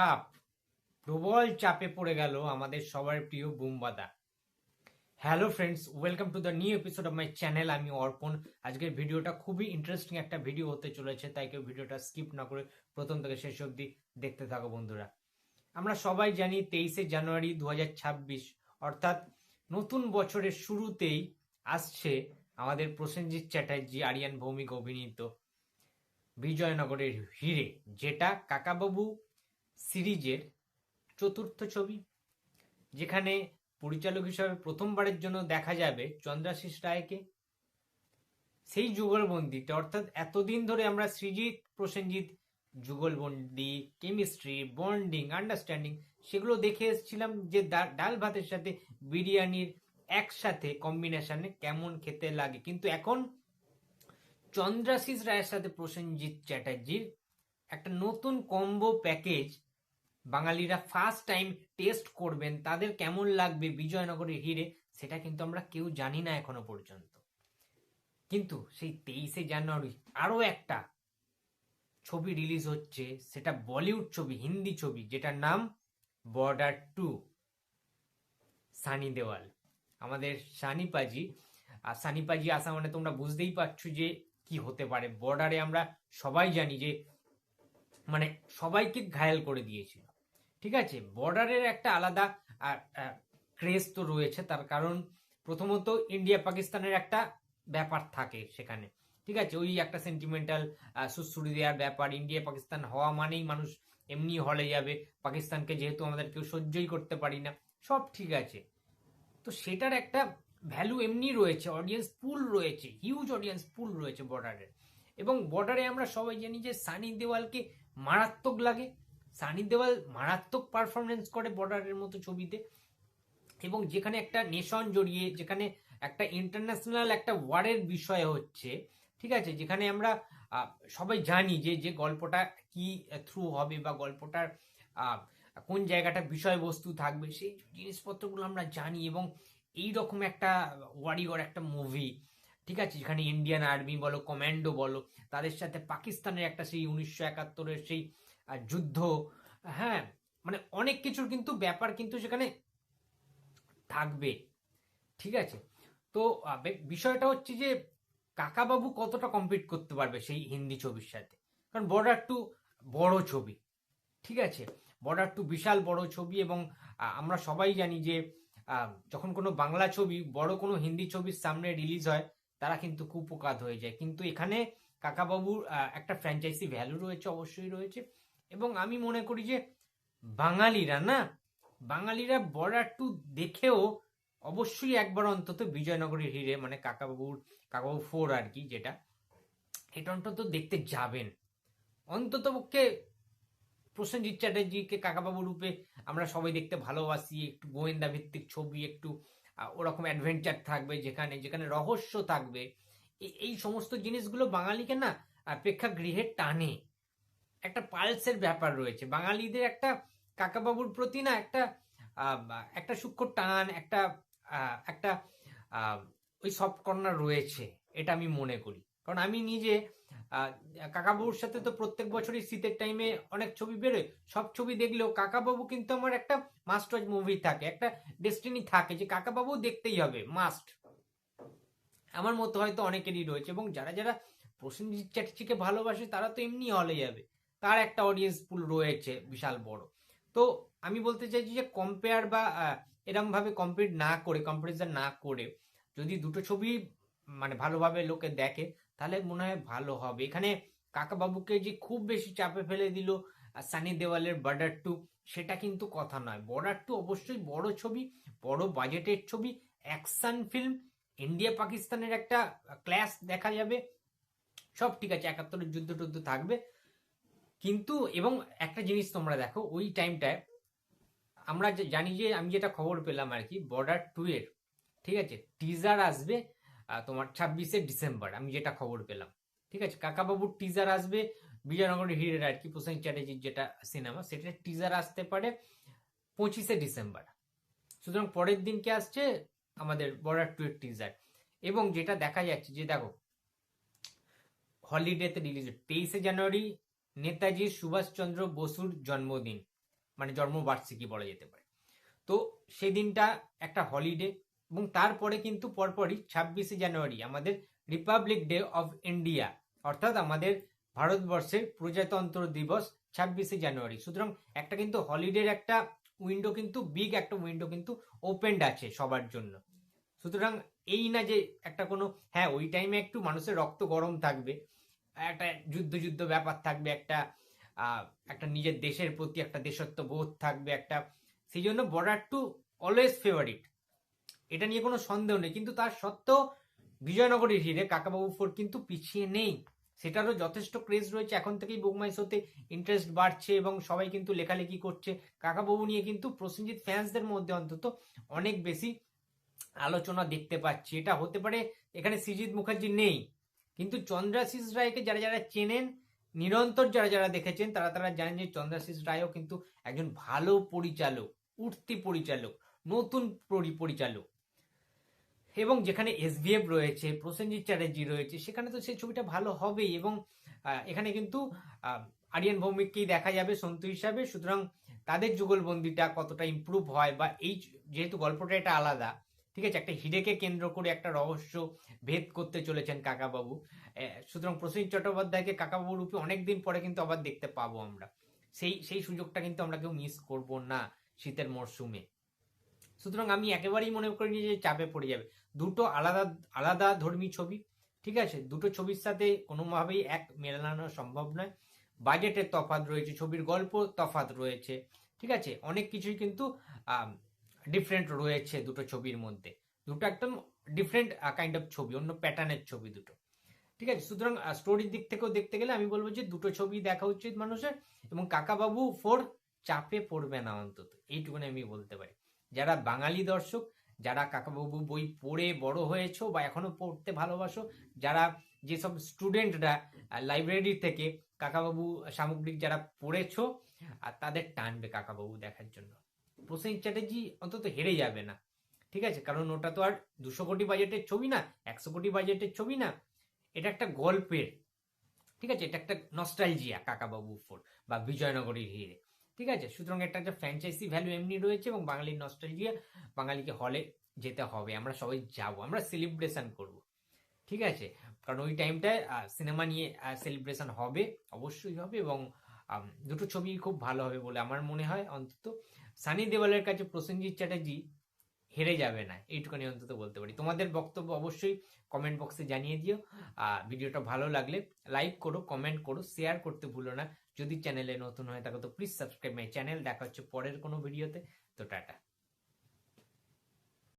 চাপ, প্রবল চাপে পড়ে গেল আমাদের সবার প্রিয় Boombada. Hello friends welcome to the new episode of my channel আমি অর্পণ। আজকের ভিডিওটা খুবই ইন্টারেস্টিং একটা ভিডিও হতে চলেছে, তাই কেউ ভিডিওটা স্কিপ না করে প্রথম থেকে শেষ অবধি দেখতে থাকো বন্ধুরা। আমরা সবাই জানি তেইশে জানুয়ারি দু হাজার ছাব্বিশ, অর্থাৎ নতুন বছরের শুরুতেই আসছে আমাদের প্রসেনজিৎ চ্যাটার্জি, আরিয়ান ভৌমিক অভিনীত বিজয়নগরের হিরে, যেটা কাকাবাবু সিরিজের চতুর্থ ছবি, যেখানে পরিচালক হিসাবে প্রথমবারের জন্য দেখা যাবে চন্দ্রাশিস রায়কে। সেই যুগলবন্দিতে, অর্থাৎ এতদিন ধরে আমরা সৃজিৎ, প্রসেনজিৎ, যুগলবন্দি, কেমিস্ট্রি, বন্ডিং, আন্ডারস্ট্যান্ডিং, সেগুলো দেখে এসেছিলাম যে ডাল ভাতের সাথে বিরিয়ানির একসাথে কম্বিনেশনে কেমন খেতে লাগে। কিন্তু এখন চন্দ্রাশিস রায়ের সাথে প্রসেনজিৎ চ্যাটার্জির একটা নতুন কম্বো প্যাকেজ বাঙালিরা ফার্স্ট টাইম টেস্ট করবেন, তাদের কেমন লাগবে বিজয়নগরের হিরে সেটা কিন্তু আমরা কেউ জানি না এখনও পর্যন্ত। কিন্তু সেই তেইশে জানুয়ারি আরও একটা ছবি রিলিজ হচ্ছে, সেটা বলিউড ছবি, হিন্দি ছবি, যেটার নাম বর্ডার টু সানি দেওয়াল। আমাদের সানি পাজি, আর সানি পাজি আসা মানে তোমরা বুঝতেই পারছ যে কি হতে পারে। বর্ডারে আমরা সবাই জানি যে মানে সবাইকে ঘায়াল করে দিয়েছিল। ঠিক আছে? বর্ডারের একটা আলাদা ক্রেজ তো রয়েছে। তার কারণ প্রথমত ইন্ডিয়া পাকিস্তানের একটা ব্যাপার থাকে সেখানে। ঠিক আছে? ওই একটা সেন্টিমেন্টাল সুশ্রুড়ি দেওয়ার ব্যাপার। ইন্ডিয়া পাকিস্তান হওয়া মানেই মানুষ এমনি হলে যাবে। পাকিস্তানকে যেহেতু আমাদের কেউ সহ্যই করতে পারি না। সব ঠিক আছে। তো সেটার একটা ভ্যালু এমনি রয়েছে। অডিয়েন্স পুল রয়েছে। হিউজ অডিয়েন্স পুল রয়েছে বর্ডারের এবং বর্ডারে আমরা সবাই জানি যে সানি দেওয়ালকে মারাত্মক লাগে। সানি দেওয়াল মারাত্মক পারফরমেন্স করে বর্ডারের মতো ছবিতে। এবং যেখানে একটা নেশন জড়িয়ে, যেখানে একটা ইন্টারন্যাশনাল একটা ওয়ারের বিষয় হচ্ছে, ঠিক আছে? যেখানে আমরা সবাই জানি যে যে গল্পটা কি থ্রু হবে বা গল্পটার কোন জায়গাটা বিষয়বস্তু থাকবে, সেই জিনিসপত্রগুলো আমরা জানি এবং এই রকম একটা ওয়ারিয়র একটা মুভি ঠিক আছে? যেখানে ইন্ডিয়ান আর্মি বলো কমান্ডো বলো, তাদের সাথে পাকিস্তানের একটা সেই উনিশশো একাত্তরের সেই যুদ্ধ হ্যাঁ মানে অনেক কিছুর কিন্তু ব্যাপার কিন্তু সেখানে থাকবে, ঠিক আছে? তো বিষয়টা হচ্ছে যে কাকাবাবু কতটা কমপ্লিট করতে পারবে সেই হিন্দি ছবির সাথে? কারণ বর্ডার টু বড় ছবি, ঠিক আছে? বর্ডার টু বিশাল বড় ছবি এবং আমরা সবাই জানি যে যখন কোনো বাংলা ছবি, বড় কোনো হিন্দি ছবির সামনে রিলিজ হয়, তারা কিন্তু কুপকাত হয়ে যায়। কিন্তু এখানে কাকাবাবুর একটা ফ্র্যাঞ্চাইজি ভ্যালু রয়েছে, অবশ্যই রয়েছে। এবং আমি মনে করি যে বাঙালিরা, না? বাঙালিরা বর্ডার টু দেখেও অবশ্যই একবার অন্তত বিজয়নগরের হিরে মানে কাকাবাবুর, কাকাবাবু ফোর আর কি যেটা, এটা অন্তত দেখতে যাবেন। অন্তত পক্ষে প্রসেনজিৎ চ্যাটার্জিকে কাকাবাবু রূপে আমরা সবাই দেখতে ভালোবাসি, একটু গোয়েন্দা ভিত্তিক ছবি, একটু ওরকম অ্যাডভেঞ্চার থাকবে যেখানে যেখানে রহস্য থাকবে। এই- সমস্ত জিনিসগুলো বাঙালিকে না প্রেক্ষাগৃহে টানে। একটা পালসের ব্যাপার রয়েছে। বাঙালিদের একটা কাকাবাবুর প্রতি না একটা একটা সূক্ষ্ম টান, একটা একটা ওই সফট কর্নার রয়েছে, এটা আমি মনে করি। কারণ আমি নিজে কাকাবাবুর সাথে তো প্রত্যেক বছরই শীতের টাইমে অনেক ছবি বেরোয়। সব ছবি দেখলেও কাকাবাবু কিন্তু আমার একটা মাস্ট ওয়াচ মুভি থাকে, একটা ডেস্টিনি থাকে যে কাকাবাবু দেখতেই হবে মাস্ট আমার মতো হয়তো অনেকেরই রয়েছে এবং যারা যারা প্রসেনজিৎ চ্যাটার্জিকে ভালোবাসে তারা তো এমনি হলে যাবে। তার একটা অডিয়েন্স পুল রয়েছে, বিশাল বড়। তো আমি বলতে চাইছি যে কম্পেয়ার বা এরম ভাবে কম্পিট না করে কম্পারিজন না করে, যদি দুটো ছবি মানে ভালোভাবে লোকে দেখে, তাহলে মনে হয় ভালো হবে। এখানে কাকাবাবুকে যে খুব বেশি চাপে ফেলে দিল সানি দেওয়ালের বর্ডার টু সেটা কিন্তু কথা নয়। বর্ডার টু অবশ্যই বড় ছবি, বড় বাজেটের ছবি অ্যাকশন ফিল্ম ইন্ডিয়া পাকিস্তানের একটা ক্লাস দেখা যাবে। সব ঠিক আছে, একাত্তরের যুদ্ধ টুদ্ধ থাকবে কিন্তু, এবং একটা জিনিস তোমরা দেখো, ওই টাইমটায় আমরা জানি যে, আমি যেটা খবর পেলাম আর কি বর্ডার টু এর, ঠিক আছে? টিজার আসবে তোমার ছাব্বিশে ডিসেম্বর, আমি যেটা খবর পেলাম, ঠিক আছে? কাকাবাবুর টিজার আসবে, বিজয়নগরের হিরের আর কি, প্রসেন চ্যাটার্জির যেটা সিনেমা সেটা টিজার আসতে পারে পঁচিশে ডিসেম্বর। সুতরাং পরের দিন দিনকে আসছে? আমাদের বর্ডার টু এর টিজার এবং যেটা দেখা যাচ্ছে যে, দেখো হলিডেতে রিলিজ তেইশে জানুয়ারি নেতাজি সুভাষচন্দ্র বসুর জন্মদিন মানে জন্মবার্ষিকী বলা যেতে পারে। তো সেই দিনটা একটা হলিডে এবং তারপরে কিন্তু পরপরই ছাব্বিশে জানুয়ারি আমাদের রিপাবলিক ডে অফ ইন্ডিয়া অর্থাৎ আমাদের ভারতবর্ষের প্রজাতন্ত্র দিবস ছাব্বিশে জানুয়ারি। সুতরাং একটা কিন্তু হলিডের একটা উইন্ডো কিন্তু বিগ একটা উইন্ডো কিন্তু ওপেন্ড আছে সবার জন্য। সুতরাং এই না যে একটা কোনো হ্যাঁ ওই টাইমে একটু মানুষের রক্ত গরম থাকবে একটা যুদ্ধ যুদ্ধ ব্যাপার থাকবে, একটা একটা নিজের দেশের প্রতি একটা দেশত্ব বোধ থাকবে একটা। সেই জন্য বর্ডার টু অলওয়েজ ফেভারিট এটা নিয়ে কোনো সন্দেহ নেই, কিন্তু তার সত্ত্বেও বিজয়নগরের হিরে কাকাবাবু ফোর্ট কিন্তু পিছিয়ে নেই। সেটারও যথেষ্ট ক্রেজ রয়েছে। এখন থেকেই বুকমাই শোতে ইন্টারেস্ট বাড়ছে এবং সবাই কিন্তু লেখালেখি করছে। কাকাবাবু নিয়ে কিন্তু প্রসেনজিৎ ফ্যান্সদের মধ্যে অন্তত অনেক বেশি আলোচনা দেখতে পাচ্ছি। এটা হতে পারে, এখানে সৃজিৎ মুখার্জি নেই। কিন্তু চন্দ্রাশিস রায়কে যারা যারা চেনেন, নিরন্তর যারা যারা দেখেছেন, তারা তারা জানেন যে চন্দ্রাশিস রায়ও কিন্তু একজন ভালো পরিচালক, উঠতি পরিচালক, নতুন পরি- পরিচালক। এবং যেখানে এসভিএফ রয়েছে, প্রসেনজিৎ চ্যাটার্জি রয়েছে, সেখানে তো সেই ছবিটা ভালো হবেই। এবং এখানে কিন্তু আরিয়ান ভৌমিককেই দেখা যাবে সন্তু হিসাবে। সুতরাং তাদের যুগলবন্দিটা কতটা ইমপ্রুভ হয় বা এই যেহেতু গল্পটা এটা আলাদা ঠিক আছে, একটা হিরেকে কেন্দ্র করে একটা রহস্য ভেদ করতে চলেছেন কাকাবাবু। সুতরাং প্রসেনজিৎ চট্টোপাধ্যায়কে কাকাবাবু রূপে অনেকদিন পরে কিন্তু আবার দেখতে পাবো আমরা। সেই সেই সুযোগটা কিন্তু আমরা কেউ মিস করব না শীতের মরশুমে। সুতরাং আমি একেবারেই মনে করিনি যে চাপে পড়ে যাবে। দুটো আলাদা আলাদা ধর্মী ছবি, ঠিক আছে? দুটো ছবির সাথে কোনোভাবেই এক মেলানো সম্ভব নয়। বাজেটের তফাৎ রয়েছে, ছবির গল্প তফাৎ রয়েছে, ঠিক আছে? অনেক কিছুই কিন্তু ডিফারেন্ট রয়েছে দুটো ছবির মধ্যে। দুটো একদম ডিফারেন্ট কাইন্ড অফ ছবি, অন্য প্যাটার্নের ছবি দুটো। ঠিক আছে? সুতরাং স্টোরির দিক থেকেও দেখতে গেলে আমি বলব যে দুটো ছবি দেখা উচিত মানুষের এবং কাকাবাবু ফোর চাপে পড়বে না অন্তত। এইটুকুনি আমি বলতে পারি। যারা বাঙালি দর্শক, যারা কাকাবাবু বই পড়ে বড় হয়েছো বা এখনও পড়তে ভালোবাসো, যারা যেসব স্টুডেন্টরা লাইব্রেরি থেকে কাকাবাবু সামগ্রিক যারা পড়েছো আর তাদের টানবে কাকাবাবু দেখার জন্য। প্রসেনজিৎ চ্যাটার্জি অন্তত হেরে যাবে না। ঠিক আছে? কারণ ওটা তো আর দুশো কোটি বাজেটের ছবি না, একশো কোটি বাজেটের ছবি না। এটা একটা গল্পের, ঠিক আছে? এটা একটা নস্টালজিয়া কাকাবাবু ফোর বা বিজয়নগরীর হিরে ঠিক আছে? সুতরাং একটা একটা ফ্র্যাঞ্চাইজি ভ্যালু এমনি রয়েছে এবং বাঙালির নস্টালজিয়া বাঙালিকে হলে যেতে হবে। আমরা সবাই যাব, আমরা সেলিব্রেশন করব। ঠিক আছে? কারণ ওই টাইমটায় সিনেমা নিয়ে সেলিব্রেশন হবে, অবশ্যই হবে এবং দুটো ছবি খুব ভালো হবে বলে আমার মনে হয় অন্তত। সানি দেওয়ালের কাছে প্রসেনজিৎ চ্যাটার্জি হেরে যাবে না এইটুখানি অন্তত বলতে পারি। তোমাদের বক্তব্য অবশ্যই কমেন্ট বক্সে জানিয়ে দিও। আর ভিডিওটা ভালো লাগলে লাইক করো কমেন্ট করো শেয়ার করতে ভুলো না। যদি চ্যানেলে নতুন হয়ে থাকো, তো প্লিজ সাবস্ক্রাইব মাই চ্যানেল দেখা হচ্ছে পরের কোনো ভিডিওতে তো টাটা।